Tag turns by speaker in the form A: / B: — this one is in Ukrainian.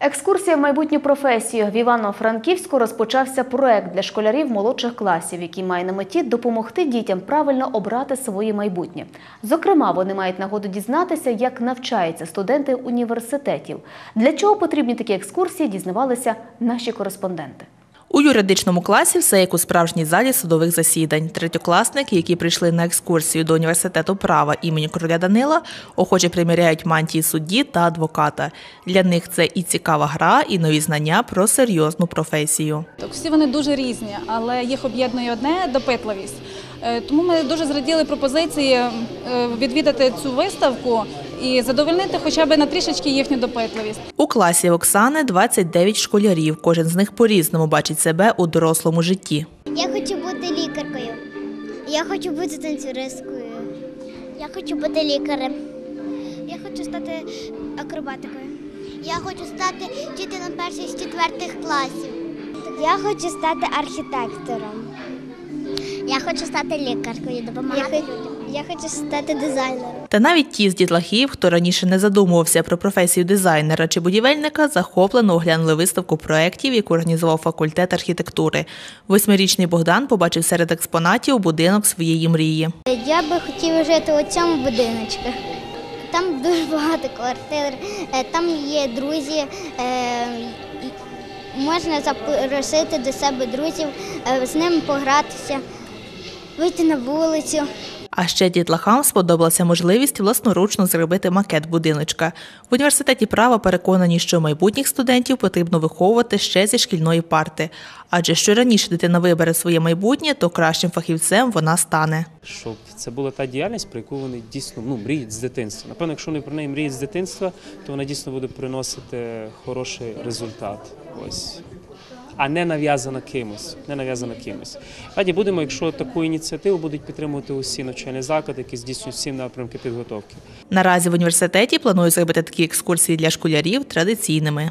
A: Екскурсія в майбутню професію в Івано-Франківську розпочався проект для школярів молодших класів, який має на меті допомогти дітям правильно обрати своє майбутнє. Зокрема, вони мають нагоду дізнатися, як навчаються студенти університетів. Для чого потрібні такі екскурсії, дізнавалися наші кореспонденти.
B: Юридичному класі все як у справжній залі судових засідань. Третьокласники, які прийшли на екскурсію до університету права імені короля Данила, охоче приміряють мантії судді та адвоката. Для них це і цікава гра, і нові знання про серйозну професію.
C: Так, всі вони дуже різні, але їх об'єднує одне допитливість. Е, Тому ми дуже зраділи пропозиції е, відвідати цю виставку і задовольнити хоча б на трішечки їхню допитливість.
B: У класі Оксани 29 школярів. Кожен з них по-різному бачить себе у дорослому житті.
D: Я хочу бути лікаркою. Я хочу бути танцюристкою. Я хочу бути лікарем. Я хочу стати акробатикою. Я хочу стати вчителем перших з четвертих класів. Я хочу стати архітектором. Я хочу стати лікаркою, допомагати людям. Я хочу стати дизайнером.
B: Та навіть ті з дітлахів, хто раніше не задумувався про професію дизайнера чи будівельника, захоплено оглянули виставку проєктів, яку організував факультет архітектури. Восьмирічний Богдан побачив серед експонатів будинок своєї мрії.
D: Я би хотів жити у цьому будиночку. Там дуже багато квартир, е, там є друзі. е, Можна запросити до себе друзів, е, з ними погратися, вийти на вулицю.
B: А ще дітлахам сподобалася можливість власноручно зробити макет будиночка. В університеті права переконані, що майбутніх студентів потрібно виховувати ще зі шкільної парти. Адже що раніше дитина вибере своє майбутнє, то кращим фахівцем вона стане.
E: щоб це була та діяльність, про яку вони дійсно ну, мріють з дитинства. Напевно, якщо вони про неї мріють з дитинства, то вона дійсно буде приносити хороший результат. Ось. А не нав'язана кимось. Не нав'язана кимось. Раді будемо, якщо таку ініціативу будуть підтримувати усі навчальні заклади, які здійснюють всі напрямки підготовки.
B: Наразі в університеті планують зробити такі екскурсії для школярів традиційними.